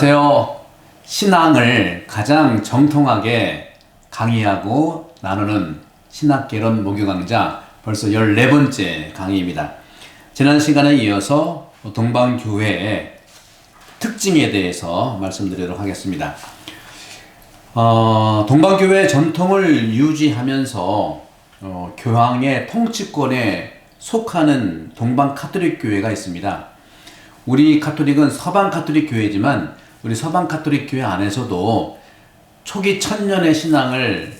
안녕하세요. 신앙을 가장 정통하게 강의하고 나누는 신학개론 모교 강좌 벌써 14번째 강의입니다. 지난 시간에 이어서 동방교회의 특징에 대해서 말씀드리도록 하겠습니다. 어, 동방교회 전통을 유지하면서 어, 교황의 통치권에 속하는 동방 카톨릭 교회가 있습니다. 우리 카톨릭은 서방 카톨릭 교회지만 우리 서방 카톨릭 교회 안에서도 초기 천년의 신앙을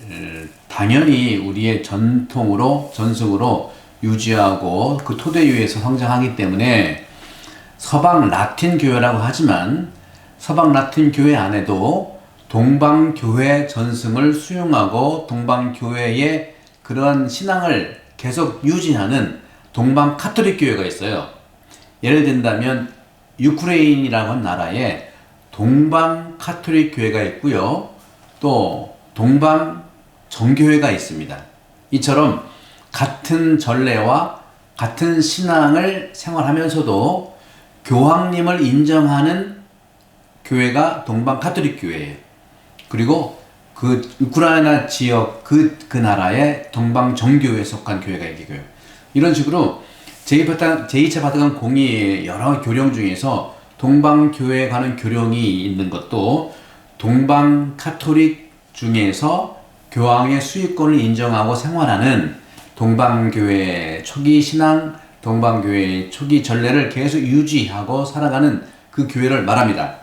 당연히 우리의 전통으로 전승으로 유지하고 그 토대 위에서 성장하기 때문에 서방 라틴 교회라고 하지만 서방 라틴 교회 안에도 동방 교회 전승을 수용하고 동방 교회의 그러한 신앙을 계속 유지하는 동방 카톨릭 교회가 있어요. 예를 든다면 유크레인이라고 하는 나라에 동방 카톨릭 교회가 있고요. 또 동방 정교회가 있습니다. 이처럼 같은 전례와 같은 신앙을 생활하면서도 교황님을 인정하는 교회가 동방 카톨릭 교회예요. 그리고 그 우크라이나 지역 그, 그 나라의 동방 정교회에 속한 교회가 있고요. 이런 식으로 제2차 바티칸 공의의 여러 교령 중에서 동방교회에 관한 교령이 있는 것도 동방 카톨릭 중에서 교황의 수익권을 인정하고 생활하는 동방교회 초기 신앙, 동방교회 초기 전례를 계속 유지하고 살아가는 그 교회를 말합니다.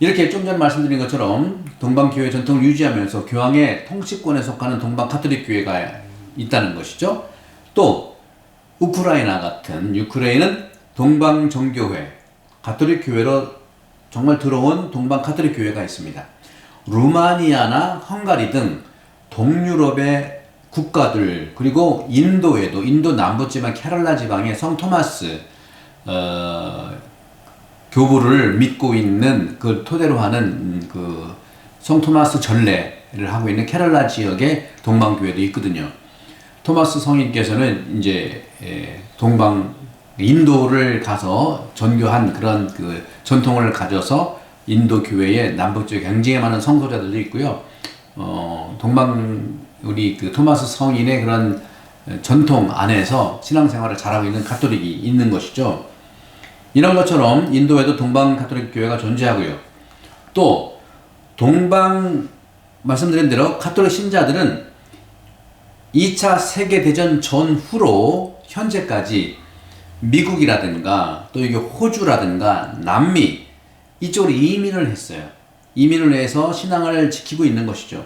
이렇게 좀 전 말씀드린 것처럼 동방교회 전통을 유지하면서 교황의 통치권에 속하는 동방 카톨릭 교회가 있다는 것이죠. 또 우크라이나 같은 유크레인은 동방 정교회, 가톨릭 교회로 정말 들어온 동방 카톨릭 교회가 있습니다. 루마니아나 헝가리 등 동유럽의 국가들 그리고 인도에도 인도 남부 지방 케랄라 지방의 성 토마스 어, 교부를 믿고 있는 그 토대로 하는 그성 토마스 전례를 하고 있는 케랄라 지역의 동방 교회도 있거든요. 토마스 성인께서는 이제 예, 동방 인도를 가서 전교한 그런 그 전통을 가져서 인도 교회의 남북 지역 굉장히 많은 성소자들도 있고요. 어, 동방 우리 그 토마스 성인의 그런 전통 안에서 신앙생활을 잘하고 있는 가톨릭이 있는 것이죠. 이런 것처럼 인도에도 동방 가톨릭 교회가 존재하고요. 또 동방 말씀드린 대로 가톨릭 신자들은 2차 세계 대전 전후로 현재까지 미국이라든가 또 이게 호주라든가 남미 이쪽으로 이민을 했어요. 이민을 해서 신앙을 지키고 있는 것이죠.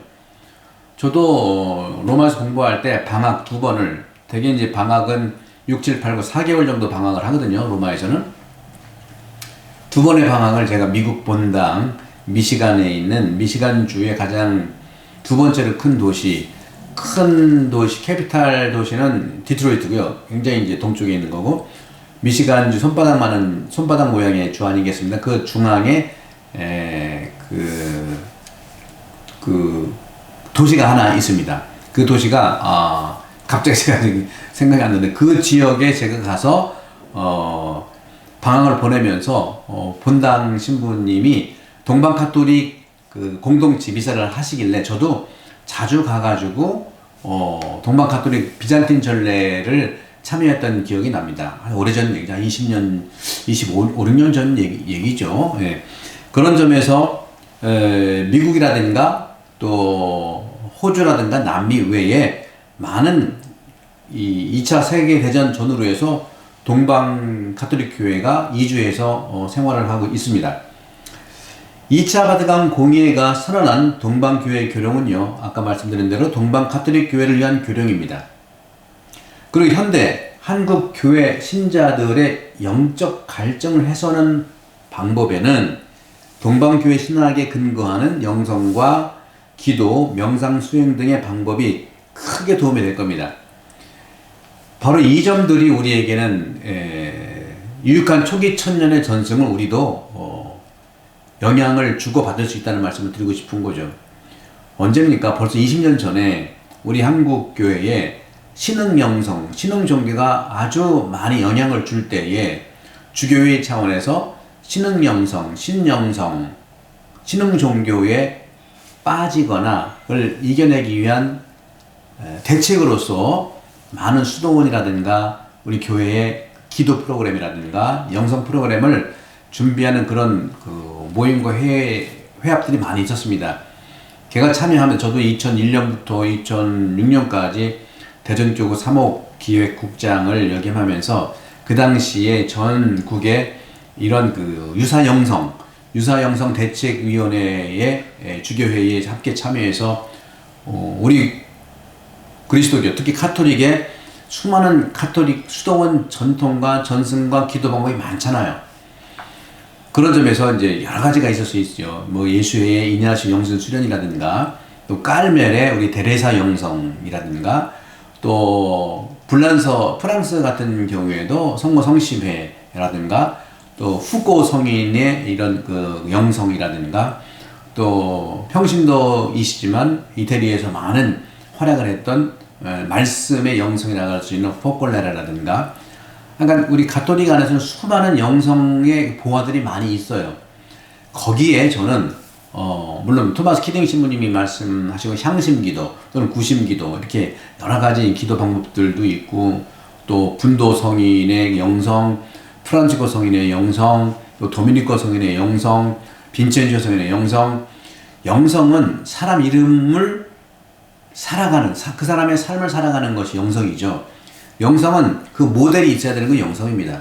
저도 로마에서 공부할 때 방학 두 번을 대개 이제 방학은 6, 7, 8, 9, 4개월 정도 방학을 하거든요. 로마에서는. 두 번의 방학을 제가 미국 본당 미시간에 있는 미시간 주의 가장 두 번째로 큰 도시 큰 도시, 캐피탈 도시는 디트로이트고요. 굉장히 이제 동쪽에 있는 거고, 미시간주 손바닥만한, 손바닥 모양의 주 아니겠습니까? 그 중앙에, 에, 그, 그, 도시가 하나 있습니다. 그 도시가, 아, 갑자기 제가 생각이 안 나는데, 그 지역에 제가 가서, 어, 방학을 보내면서, 어, 본당 신부님이 동방 카톨릭 그 공동체 미사를 하시길래 저도 자주 가가지고 어, 동방 카톨릭 비잔틴 전례를 참여했던 기억이 납니다. 오래전 얘기죠. 20년, 25, 5, 6년 전 얘기, 얘기 죠. 예. 그런 점에서 에, 미국이라든가 또 호주라든가 남미 외에 많은 이 2차 세계대전 전후로 해서 동방 카톨릭 교회가 이주해서 어, 생활을 하고 있습니다. 2차 바티칸 공예가 선언한 동방교회 교령은요, 아까 말씀드린 대로 동방 카톨릭 교회를 위한 교령입니다. 그리고 현대 한국 교회 신자들의 영적 갈증을 해소하는 방법에는 동방교회 신학에 근거하는 영성과 기도, 명상 수행 등의 방법이 크게 도움이 될 겁니다. 바로 이 점들이 우리에게는 유익한 초기 천년의 전승을 우리도 어, 영향을 주고받을 수 있다는 말씀을 드리고 싶은 거죠. 언제입니까? 벌써 20년 전에 우리 한국 교회에 신흥 영성, 신흥 종교가 아주 많이 영향을 줄 때에 주교회 차원에서 신흥 영성, 신영성, 신흥 종교에 빠지거나 그걸 이겨내기 위한 에, 대책으로서 많은 수도원이라든가 우리 교회의 기도 프로그램이라든가 영성 프로그램을 준비하는 그런 그 모임과 회, 회합들이 많이 있었습니다. 제가 참여하면 저도 2001년부터 2006년까지 대전교구 3호 기획국장을 역임하면서 그 당시에 전국에 이런 그 유사 영성, 유사 영성 대책위원회의 에, 주교회의에 함께 참여해서 어, 우리 그리스도교 특히 카톨릭의 수많은 카톨릭 수도원 전통과 전승과 기도 방법이 많잖아요. 그런 점에서 이제 여러 가지가 있을 수 있죠. 뭐 예수의 인야시 영성 수련이라든가 또 깔멜의 우리 데레사 영성이라든가 또 불란서 프랑스 같은 경우에도 성모 성심회라든가 또 후고 성인의 이런 그 영성이라든가 또 평신도이시지만 이태리에서 많은 활약을 했던 에, 말씀의 영성이라고 할 수 있는 포콜레라라든가 그러니까 우리 가톨릭 안에서는 수많은 영성의 보화들이 많이 있어요. 거기에 저는 어 물론 토마스 키딩 신부님이 말씀하시고 향심기도 또는 구심기도 이렇게 여러 가지 기도 방법들도 있고 또 분도 성인의 영성, 프란치코 성인의 영성, 또 도미니코 성인의 영성, 빈첸시오 성인의 영성, 영성은 사람 이름을 살아가는 사- 그 사람의 삶을 살아가는 것이 영성이죠. 영성은 그 모델이 있어야 되는 건 영성입니다.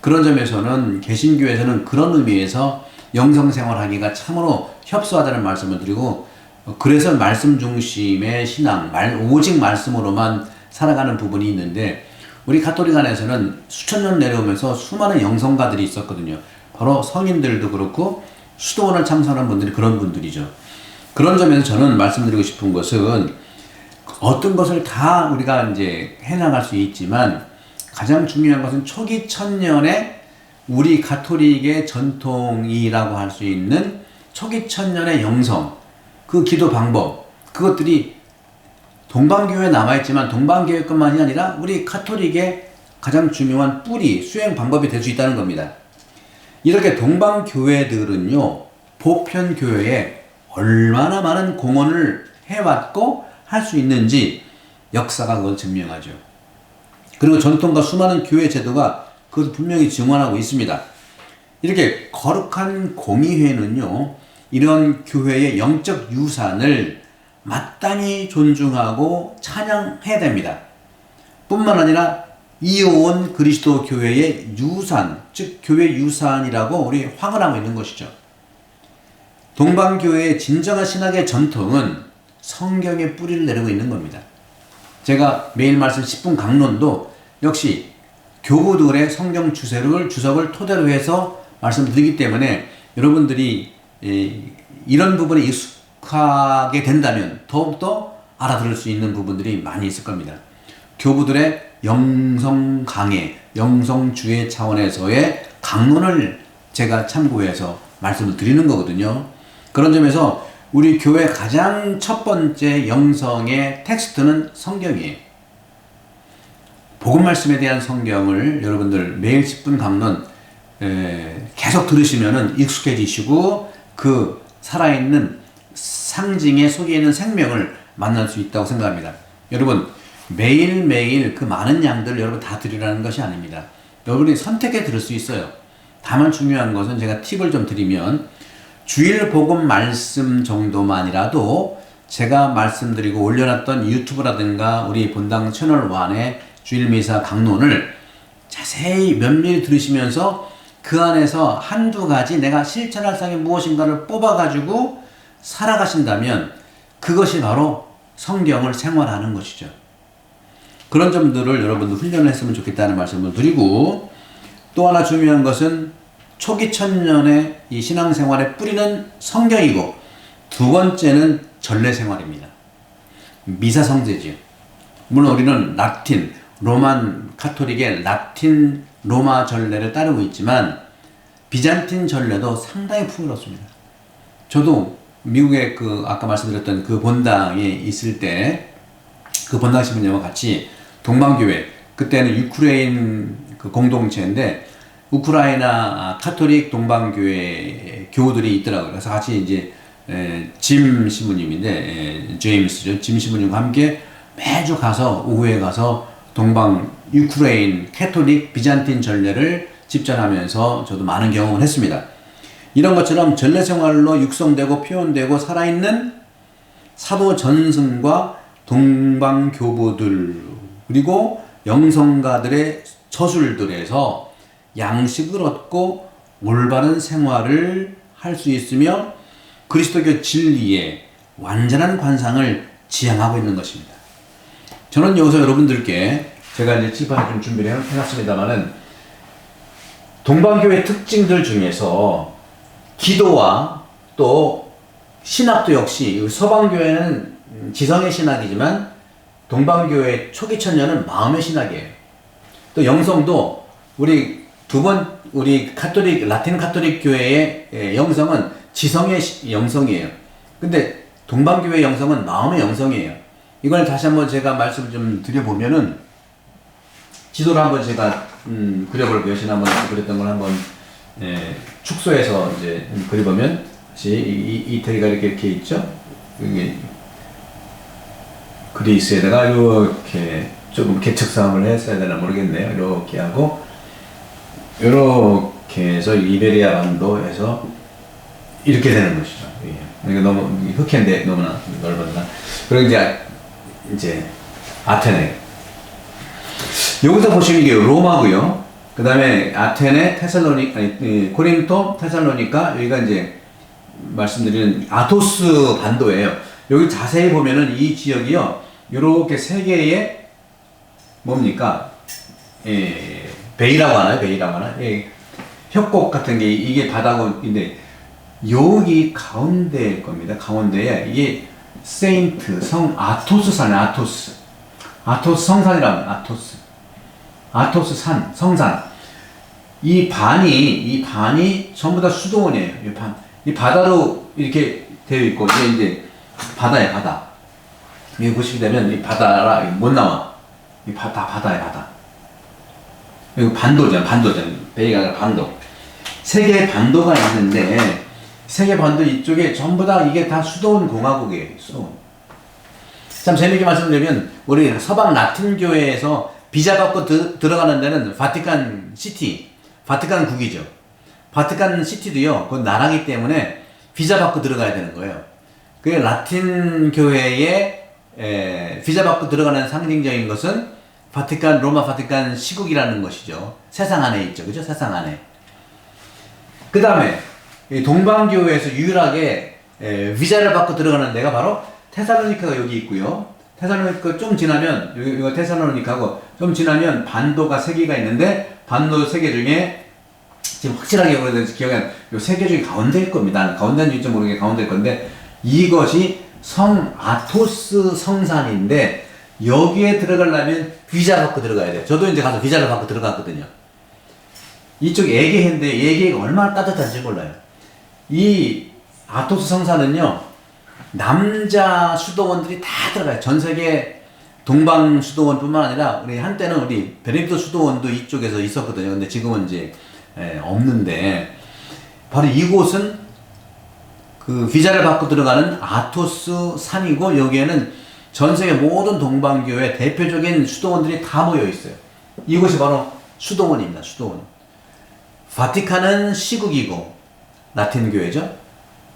그런 점에서는 개신교에서는 그런 의미에서 영성 생활하기가 참으로 협소하다는 말씀을 드리고 어, 그래서 말씀 중심의 신앙, 말, 오직 말씀으로만 살아가는 부분이 있는데 우리 가톨릭 안에서는 수천 년 내려오면서 수많은 영성가들이 있었거든요. 바로 성인들도 그렇고 수도원을 창설한 분들이 그런 분들이죠. 그런 점에서 저는 말씀드리고 싶은 것은 어떤 것을 다 우리가 이제 해나갈 수 있지만 가장 중요한 것은 초기 천년에 우리 가톨릭의 전통이라고 할 수 있는 초기 천년의 영성, 그 기도 방법, 그것들이 동방교회에 남아있지만 동방교회뿐만이 아니라 우리 가톨릭의 가장 중요한 뿌리, 수행 방법이 될 수 있다는 겁니다. 이렇게 동방교회들은요, 보편교회에 얼마나 많은 공헌을 해왔고 할 수 있는지 역사가 그걸 증명하죠. 그리고 전통과 수많은 교회 제도가 그것을 분명히 증언하고 있습니다. 이렇게 거룩한 공의회는요, 이런 교회의 영적 유산을 마땅히 존중하고 찬양해야 됩니다. 뿐만 아니라 이어온 그리스도 교회의 유산, 즉 교회 유산이라고 우리 확언하고 있는 것이죠. 동방교회의 진정한 신학의 전통은 성경의 뿌리를 내리고 있는 겁니다. 제가 매일 말씀 10분 강론도 역시 교구들의 성경 주세를 주석을 토대로 해서 말씀드리기 때문에 여러분들이 이- 이런 부분에 익숙하게 된다면 더욱더 알아들을 수 있는 부분들이 많이 있을 겁니다. 교부들의 영성 강해, 영성 주의 차원에서의 강론을 제가 참고해서 말씀을 드리는 거거든요. 그런 점에서 우리 교회 가장 첫 번째 영성의 텍스트는 성경이에요. 복음 말씀에 대한 성경을 여러분들 매일 10분 강론 에, 계속 들으시면은 익숙해지시고 그 살아있는 상징의 속에 있는 생명을 만날 수 있다고 생각합니다. 여러분 매일매일 그 많은 양들을 여러분 다 드리라는 것이 아닙니다. 여러분이 선택해 들을 수 있어요. 다만 중요한 것은 제가 팁을 좀 드리면 주일 복음 말씀 정도만이라도 제가 말씀드리고 올려놨던 유튜브라든가 우리 본당 채널 1의 주일 미사 강론을 자세히 면밀히 들으시면서 그 안에서 한두 가지 내가 실천할 사항이 무엇인가를 뽑아가지고 살아가신다면 그것이 바로 성경을 생활하는 것이죠. 그런 점들을 여러분들 훈련을 했으면 좋겠다는 말씀을 드리고 또 하나 중요한 것은 초기 천년의 이 신앙생활의 뿌리는 성경이고 두 번째는 전례 생활입니다. 미사 성제지요. 물론 우리는 라틴, 로만 카톨릭의 라틴 로마 전례를 따르고 있지만 비잔틴 전례도 상당히 풍요롭습니다. 저도 미국의 그 아까 말씀드렸던 그 본당에 있을 때 그 본당 신부님과 같이 동방교회 그때는 유크레인 그 공동체인데 우크라이나 카톨릭 동방교회 교우들이 있더라고요. 그래서 같이 이제 에, 짐 신부님인데 에, 제임스죠. 짐 신부님과 함께 매주 가서 오후에 가서 동방 유크레인 캐톨릭 비잔틴 전례를 집전하면서 저도 많은 경험을 했습니다. 이런 것처럼 전례 생활로 육성되고 표현되고 살아있는 사도 전승과 동방 교부들 그리고 영성가들의 저술들에서 양식을 얻고 올바른 생활을 할 수 있으며 그리스도교 진리의 완전한 관상을 지향하고 있는 것입니다. 저는 여기서 여러분들께 제가 이제 칠판에 좀 준비를 해- 해놨습니다만은 동방교회 특징들 중에서 기도와 또 신학도 역시 서방교회는 지성의 신학이지만 동방교회 초기 천년은 마음의 신학이에요. 또 영성도 우리 두 번 우리 카톨릭 라틴 카톨릭 교회의 예, 영성은 지성의 시- 영성이에요. 근데 동방 교회 영성은 마음의 영성이에요. 이걸 다시 한번 제가 말씀을 좀 드려보면은 지도를 한번 제가 음, 그려볼게요. 지난 한번 그렸던 걸 한번 예, 축소해서 이제 그려보면 다시 이, 이, 이 테리가 이렇게 이렇게 있죠. 이게 그리스에다가 이렇게 조금 개척 사업을 했어야 되나 모르겠네요. 이렇게 하고 이렇게 해서 이베리아 반도에서 이렇게 되는 것이죠. 예. 그러니까 너무 흑해인데 너무나 넓었나. 그리고 이제 이제 아테네. 여기서 보시면 이게 로마고요. 그 다음에 아테네, 테살로니, 아니, 이 코린토, 테살로니카, 여기가 이제 말씀드리는 아토스 반도예요. 여기 자세히 보면은 이 지역이요. 요렇게 세 개의 뭡니까? 예, 베이라고 하나요? 베이라고 하나? 예, 협곡 같은 게 이게 바다인데 여기 가운데일 겁니다. 가운데에 이게 세인트 성 아토스 산 아토스 아토스 성산이라고 아토스 아토스 산 성산 이 반이 이 반이 전부 다 수도원이에요. 이 반. 이 바다로 이렇게 되어 있고 이게 이제 바다에 바다. 여기 보시게 되면 이 바다라 못 나와. 이 바다 바다에 바다. 여기 반도잖아 반도잖아. 베이가 아니라 반도. 세 개의 반도가 있는데 세개 반도 이쪽에 전부 다 이게 다 수도원 공화국이에요. 수도원. 참 재미있게 말씀드리면 우리 서방 라틴 교회에서 비자 받고 드, 들어가는 데는 바티칸 시티, 바티칸 국이죠. 바티칸 시티도요, 그 나라기 때문에 비자 받고 들어가야 되는 거예요. 그 라틴 교회에 에, 비자 받고 들어가는 상징적인 것은 바티칸 로마 바티칸 시국이라는 것이죠. 세상 안에 있죠, 그죠? 세상 안에. 그 다음에 동방교회에서 유일하게 에, 비자를 받고 들어가는 데가 바로 테살로니카가 여기 있고요. 테살로니카 좀 지나면 여기 이거 테살로니카고 좀 지나면 반도가 세 개가 있는데 반도 세 개 중에 지금 확실하게 오래돼서 기억이 안, 요세 개 중에 가운데일 겁니다. 가운데인지 좀 모르게 가운데일 건데 이것이 성 아토스 성산인데 여기에 들어가려면 비자 받고 들어가야 돼요. 저도 이제 가서 비자를 받고 들어갔거든요. 이쪽 에게해인데 에게가 얼마나 따뜻한지 몰라요. 이 아토스 성산은요 남자 수도원들이 다 들어가요. 전 세계 동방 수도원뿐만 아니라 우리 한때는 우리 베네딕토 수도원도 이쪽에서 있었거든요. 근데 지금은 이제 에, 없는데 바로 이곳은 그 비자를 받고 들어가는 아토스 산이고 여기에는 전 세계 모든 동방교회 대표적인 수도원들이 다 모여 있어요. 이곳이 바로 수도원입니다. 수도원. 바티칸은 시국이고 라틴 교회죠.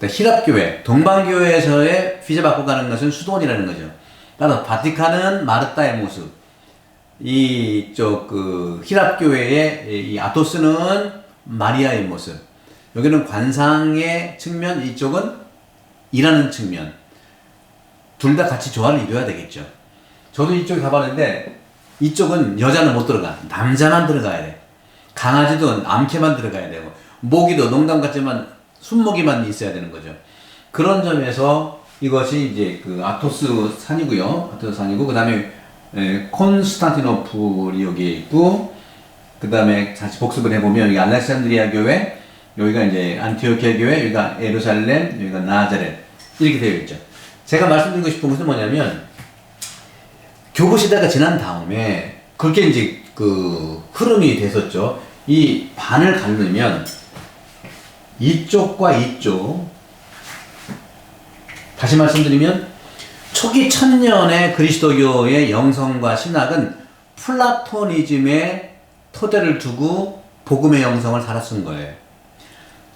히랍 교회, 동방 교회에서의 비자 받고 가는 것은 수도원이라는 거죠. 따라서 바티칸은 마르타의 모습, 이쪽 그 히랍 교회의 이 아토스는 마리아의 모습. 여기는 관상의 측면, 이쪽은 일하는 측면. 둘 다 같이 조화를 이루어야 되겠죠. 저도 이쪽에 가봤는데 이쪽은 여자는 못 들어가. 남자만 들어가야 돼. 강아지도 암캐만 들어가야 되고 모기도 농담 같지만 순모기만 있어야 되는 거죠. 그런 점에서 이것이 이제 그 아토스 산이고요. 아토스 산이고 그다음에 에, 콘스탄티노플이 여기에 있고 그다음에 다시 복습을 해 보면 여기 알렉산드리아 교회 여기가 이제 안티오키아 교회 여기가 예루살렘 여기가 나자렛 이렇게 되어 있죠. 제가 말씀드리고 싶은 것은 뭐냐면 교부 시대가 지난 다음에 그렇게 이제 그 흐름이 됐었죠. 이 반을 가르면 이쪽과 이쪽 다시 말씀드리면 초기 천년의 그리스도교의 영성과 신학은 플라토니즘의 토대를 두고 복음의 영성을 살았은 거예요.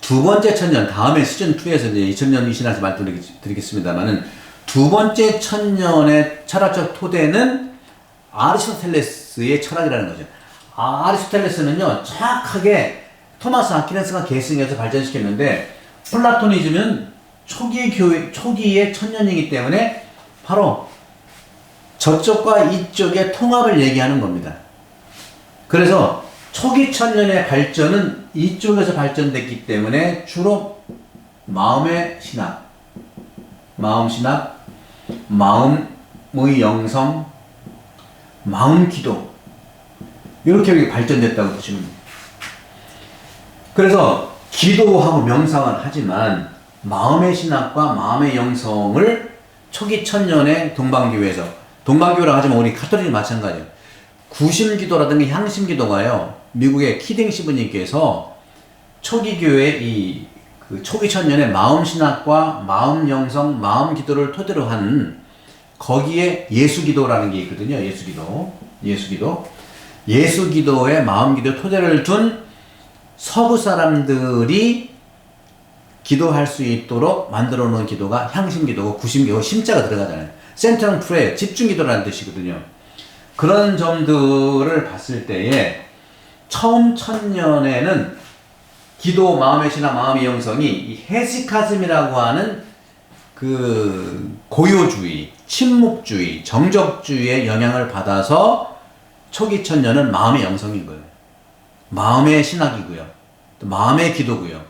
두 번째 천년 다음에 시즌 2에서 이제 2000년 신학에서 말씀드리겠습니다만은 두 번째 천년의 철학적 토대는 아리스토텔레스의 철학이라는 거죠. 아, 아리스토텔레스는요 정확하게 토마스 아퀴네스가 계승해서 발전시켰는데 플라토니즘은 초기 교회 초기의 천년이기 때문에 바로 저쪽과 이쪽의 통합을 얘기하는 겁니다. 그래서 초기 천년의 발전은 이쪽에서 발전됐기 때문에 주로 마음의 신학, 마음 신학, 마음의 영성, 마음 기도 이렇게 발전됐다고 보시면 됩니다. 그래서 기도하고 명상을 하지만 마음의 신학과 마음의 영성을 초기 천년의 동방교회에서 동방교회라 하지만 우리 카톨릭이 마찬가지예요. 구심기도라든가 향심기도가요. 미국의 키딩 시부님께서 초기 교회 이 그 초기 천년의 마음 신학과 마음 영성, 마음 기도를 토대로 한 거기에 예수 기도라는 게 있거든요. 예수 기도. 예수 기도. 예수 기도의 마음 기도 토대를 둔 서구 사람들이 기도할 수 있도록 만들어 놓은 기도가 향심 기도고 구심 기도, 심자가 들어가잖아요. 센트럴 프레 집중 기도라는 뜻이거든요. 그런 점들을 봤을 때에 처음 천년에는 기도 마음의 신화 마음의 영성이 헤시카즘이라고 하는 그 고요주의, 침묵주의, 정적주의의 영향을 받아서 초기 천년은 마음의 영성인 거예요. 마음의 신학이고요. 또 마음의 기도고요.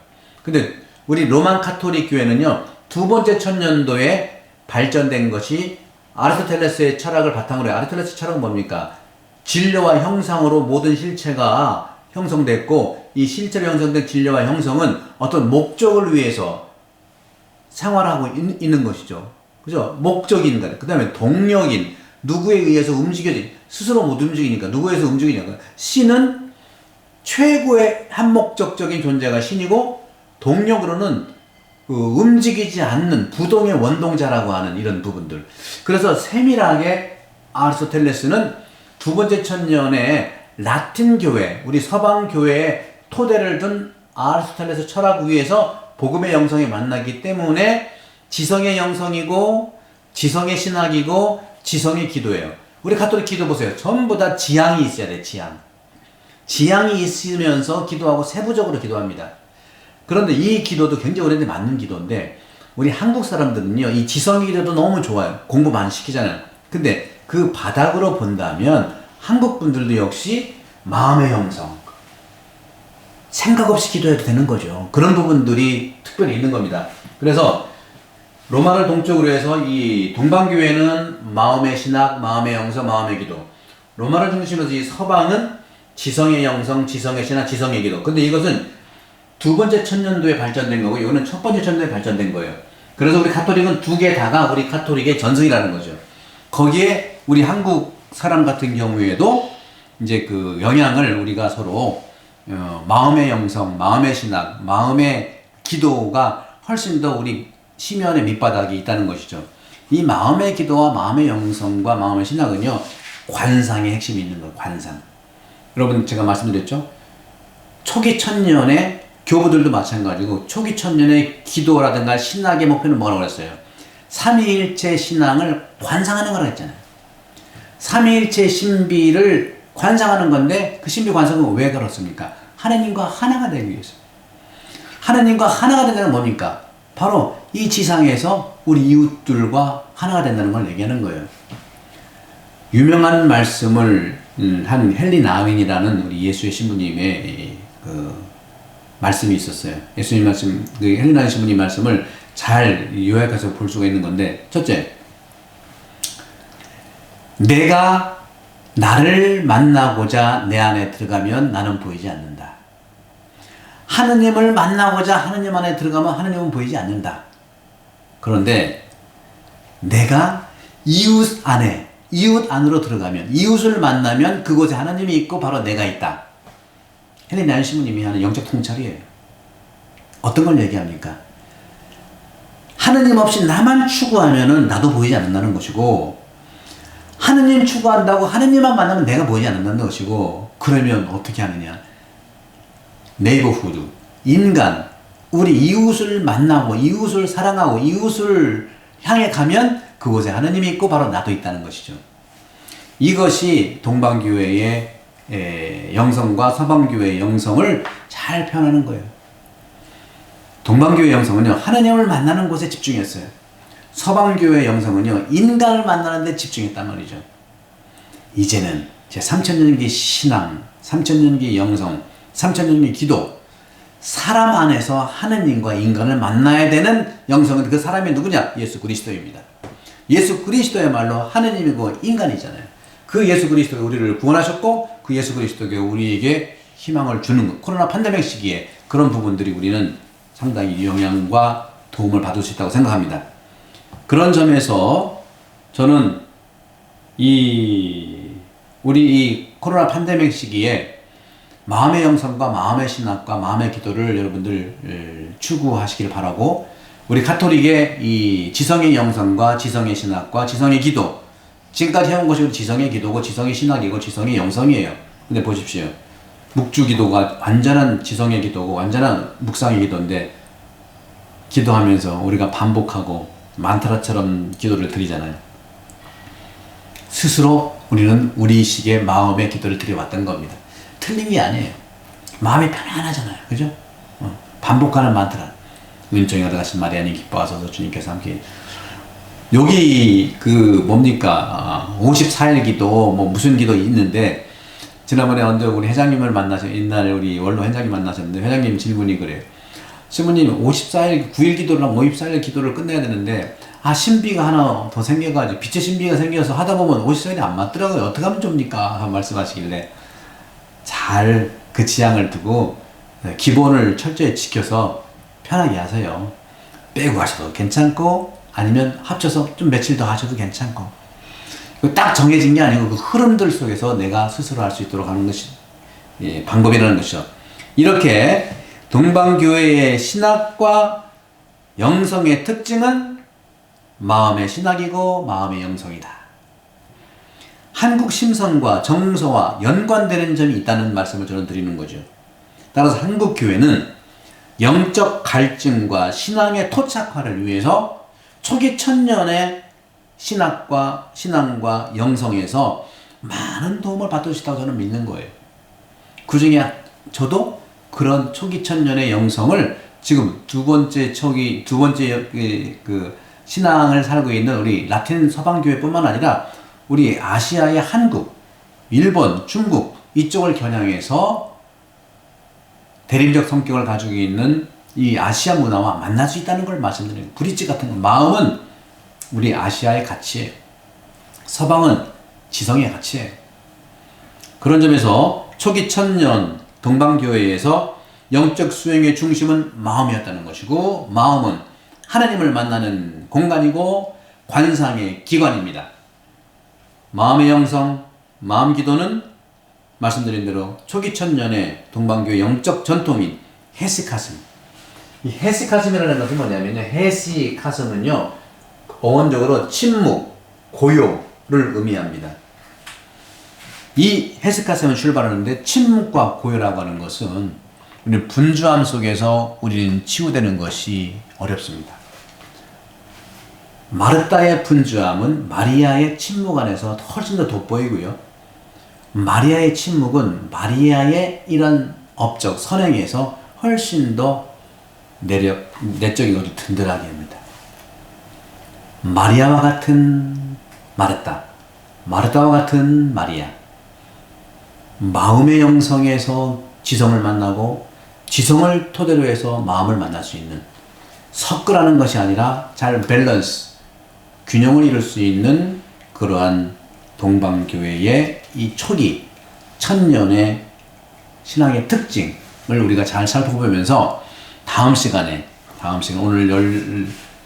근데 우리 로만 카톨릭 교회는요. 두 번째 천년도에 발전된 것이 아리스토텔레스의 철학을 바탕으로 해요. 아리스토텔레스 철학은 뭡니까? 진료와 형상으로 모든 실체가 형성됐고 이 실체로 형성된 진료와 형성은 어떤 목적을 위해서 생활하고 있, 는 것이죠. 그죠? 목적인 것. 그 다음에 동력인, 누구에 의해서 움직여진, 스스로 못 움직이니까, 누구에서 움직이냐까. 신은 최고의 한목적적인 존재가 신이고, 동력으로는 그 움직이지 않는 부동의 원동자라고 하는 이런 부분들. 그래서 세밀하게 아리스토텔레스는 두 번째 천년에 라틴 교회, 우리 서방 교회의 토대를 둔 아리스토텔레스 철학 위에서 복음의 영성이 만나기 때문에 지성의 영성이고 지성의 신학이고 지성의 기도예요. 우리 가톨릭 기도 보세요. 전부 다 지향이 있어야 돼, 지향. 지향이 있으면서 기도하고 세부적으로 기도합니다. 그런데 이 기도도 굉장히 오래된 맞는 기도인데 우리 한국 사람들은요, 이 지성의 기도도 너무 좋아요. 공부 많이 시키잖아요. 근데 그 바닥으로 본다면 한국 분들도 역시 마음의 형성, 생각 없이 기도해도 되는 거죠. 그런 부분들이 특별히 있는 겁니다. 그래서 로마를 동쪽으로 해서 이 동방교회는 마음의 신학, 마음의 영성, 마음의 기도. 로마를 중심으로 이 서방은 지성의 영성, 지성의 신학, 지성의 기도. 근데 이것은 두 번째 천년도에 발전된 거고, 이거는 첫 번째 천년도에 발전된 거예요. 그래서 우리 카톨릭은 두 개 다가 우리 카톨릭의 전승이라는 거죠. 거기에 우리 한국 사람 같은 경우에도 이제 그 영향을 우리가 서로 어, 마음의 영성, 마음의 신학, 마음의 기도가 훨씬 더 우리 심연의 밑바닥이 있다는 것이죠. 이 마음의 기도와 마음의 영성과 마음의 신학은요, 관상의 핵심이 있는 거예요, 관상. 여러분, 제가 말씀드렸죠? 초기 천년에 교부들도 마찬가지고, 초기 천년의 기도라든가 신학의 목표는 뭐라고 그랬어요? 삼위일체 신앙을 관상하는 거라고 했잖아요. 삼위일체 신비를 관상하는 건데, 그 신비 관상은 왜 그렇습니까? 하나님과 하나가 되기 위해서. 하나님과 하나가 된다는 뭡니까? 바로 이 지상에서 우리 이웃들과 하나가 된다는 걸 얘기하는 거예요. 유명한 말씀을 음, 한 헨리 나윈이라는 우리 예수의 신부님의 그 말씀이 있었어요. 예수님 말씀, 그 헨리 나윈 신부님 말씀을 잘 요약해서 볼 수가 있는 건데, 첫째, 내가 나를 만나고자 내 안에 들어가면 나는 보이지 않는다. 하느님을 만나고자 하느님 안에 들어가면 하느님은 보이지 않는다. 그런데 내가 이웃 안에, 이웃 안으로 들어가면, 이웃을 만나면 그곳에 하나님이 있고 바로 내가 있다. 헬렌 안시모님이 하는 영적 통찰이에요. 어떤 걸 얘기합니까? 하느님 없이 나만 추구하면은 나도 보이지 않는다는 것이고 하느님 추구한다고 하느님만 만나면 내가 보이지 않는다는 것이고 그러면 어떻게 하느냐? 네이버후드 인간 우리 이웃을 만나고 이웃을 사랑하고 이웃을 향해 가면 그곳에 하느님이 있고 바로 나도 있다는 것이죠. 이것이 동방교회의 에, 영성과 서방교회의 영성을 잘 표현하는 거예요. 동방교회 영성은요, 하느님을 만나는 곳에 집중했어요. 서방교회 영성은요, 인간을 만나는 데 집중했단 말이죠. 이제는 제 3천년기 신앙, 3천년기 영성, 3천년기 기도, 사람 안에서 하느님과 인간을 만나야 되는 영성은 그 사람이 누구냐? 예수 그리스도입니다. 예수 그리스도야말로 하느님이고 인간이잖아요. 그 예수 그리스도가 우리를 구원하셨고 그 예수 그리스도가 우리에게 희망을 주는 것. 코로나 팬데믹 시기에 그런 부분들이 우리는 상당히 영향과 도움을 받을 수 있다고 생각합니다. 그런 점에서 저는 이 우리 이 코로나 팬데믹 시기에 마음의 영성과 마음의 신학과 마음의 기도를 여러분들 추구하시길 바라고 우리 카톨릭의 이 지성의 영성과 지성의 신학과 지성의 기도 지금까지 해온 것이 지성의 기도고 지성의 신학이고 지성의 영성이에요. 근데 보십시오. 묵주 기도가 완전한 지성의 기도고 완전한 묵상의 기도인데 기도하면서 우리가 반복하고 만타라처럼 기도를 드리잖아요. 스스로 우리는 우리식의 마음의 기도를 드려왔던 겁니다. 틀린 게 아니에요. 마음이 편안하잖아요. 그죠? 어, 반복하는 만트라. 은총이 얻어가신 마리아님 기뻐하소서 주님께서 함께 여기 그 뭡니까 54일 기도 뭐 무슨 기도 있는데 지난번에 언제 우리 회장님을 만나서 옛날 우리 원로 회장님 만나셨는데 회장님 질문이 그래요. 신부님 54일 9일 기도랑 54일 기도를 끝내야 되는데 아 신비가 하나 더 생겨가지고 빛의 신비가 생겨서 하다 보면 54일이 안 맞더라고요. 어떻게 하면 좋습니까? 말씀하시길래 잘 그 지향을 두고 기본을 철저히 지켜서 편하게 하세요. 빼고 하셔도 괜찮고 아니면 합쳐서 좀 며칠 더 하셔도 괜찮고 딱 정해진 게 아니고 그 흐름들 속에서 내가 스스로 할 수 있도록 하는 것이 예, 방법이라는 것이죠. 이렇게 동방교회의 신학과 영성의 특징은 마음의 신학이고 마음의 영성이다. 한국 심성과 정서와 연관되는 점이 있다는 말씀을 저는 드리는 거죠. 따라서 한국 교회는 영적 갈증과 신앙의 토착화를 위해서 초기 천년의 신학과 신앙과 영성에서 많은 도움을 있다고 저는 믿는 거예요. 그 중에 저도 그런 초기 천년의 영성을 지금 두 번째 초기 두 번째 그 신앙을 살고 있는 우리 라틴 서방 교회뿐만 아니라 우리 아시아의 한국, 일본, 중국 이쪽을 겨냥해서 대립적 성격을 가지고 있는 이 아시아 문화와 만날 수 있다는 걸 말씀드려요. 브릿지 같은 거. 마음은 우리 아시아의 가치예요. 서방은 지성의 가치예요. 그런 점에서 초기 천년 동방교회에서 영적 수행의 중심은 마음이었다는 것이고 마음은 하나님을 만나는 공간이고 관상의 기관입니다. 마음의 영성, 마음 기도는 말씀드린 대로 초기 천년의 동방교회 영적 전통인 헤시카슴. 이 헤시카슴이라는 것은 뭐냐면요. 헤시카슴은요. 어원적으로 침묵, 고요를 의미합니다. 이 헤스카셈을 출발하는데 침묵과 고요라고 하는 것은 우리 분주함 속에서 우리는 치유되는 것이 어렵습니다. 마르다의 분주함은 마리아의 침묵 안에서 훨씬 더 돋보이고요. 마리아의 침묵은 마리아의 이런 업적, 선행에서 훨씬 더 내력, 내적인 것을 든든하게 합니다. 마리아와 같은 마르다, 마르다와 같은 마리아. 마음의 영성에서 지성을 만나고 지성을 토대로 해서 마음을 만날 수 있는 섞으라는 것이 아니라 잘 밸런스, 균형을 이룰 수 있는 그러한 동방교회의 이 초기 천년의 신앙의 특징을 우리가 잘 살펴보면서 다음 시간에 다음 시간 오늘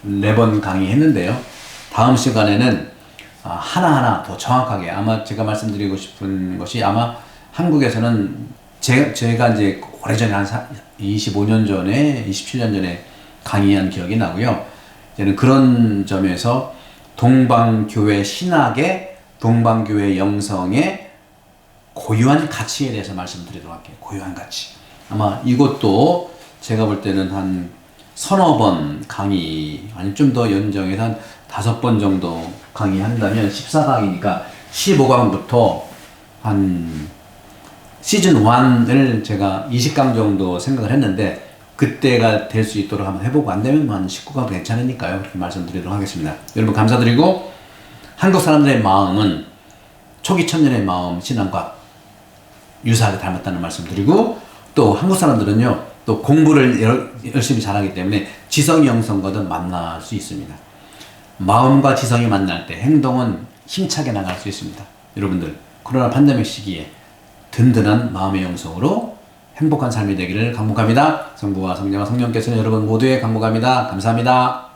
14번 강의했는데요. 다음 시간에는 아, 하나하나 더 정확하게 아마 제가 말씀드리고 싶은 것이 아마 한국에서는 제, 제가 이제 오래전에 한 사- 25년 전에 27년 전에 강의한 기억이 나고요. 이제는 그런 점에서 동방교회 신학의 동방교회 영성의 고유한 가치에 대해서 말씀드리도록 할게요. 고유한 가치. 아마 이것도 제가 볼 때는 한 서너 번 강의, 아니 좀 더 연정해서 한 다섯 번 정도 강의한다면 14강이니까 15강부터 한 시즌 1을 제가 20강 정도 생각을 했는데 그때가 될 수 있도록 한번 해보고 안 되면 한 19강 괜찮으니까요. 그렇게 말씀드리도록 하겠습니다. 여러분 감사드리고 한국 사람들의 마음은 초기 천년의 마음 신앙과 유사하게 닮았다는 말씀 드리고 또 한국 사람들은요 또 공부를 열- 열심히 잘하기 때문에 지성이 영성과도 만날 수 있습니다. 마음과 지성이 만날 때 행동은 힘차게 나갈 수 있습니다. 여러분들 코로나 팬데믹 시기에 든든한 마음의 영성으로 행복한 삶이 되기를 간목합니다. 성부와 성령과 성령께서는 여러분 모두의 간목합니다. 감사합니다.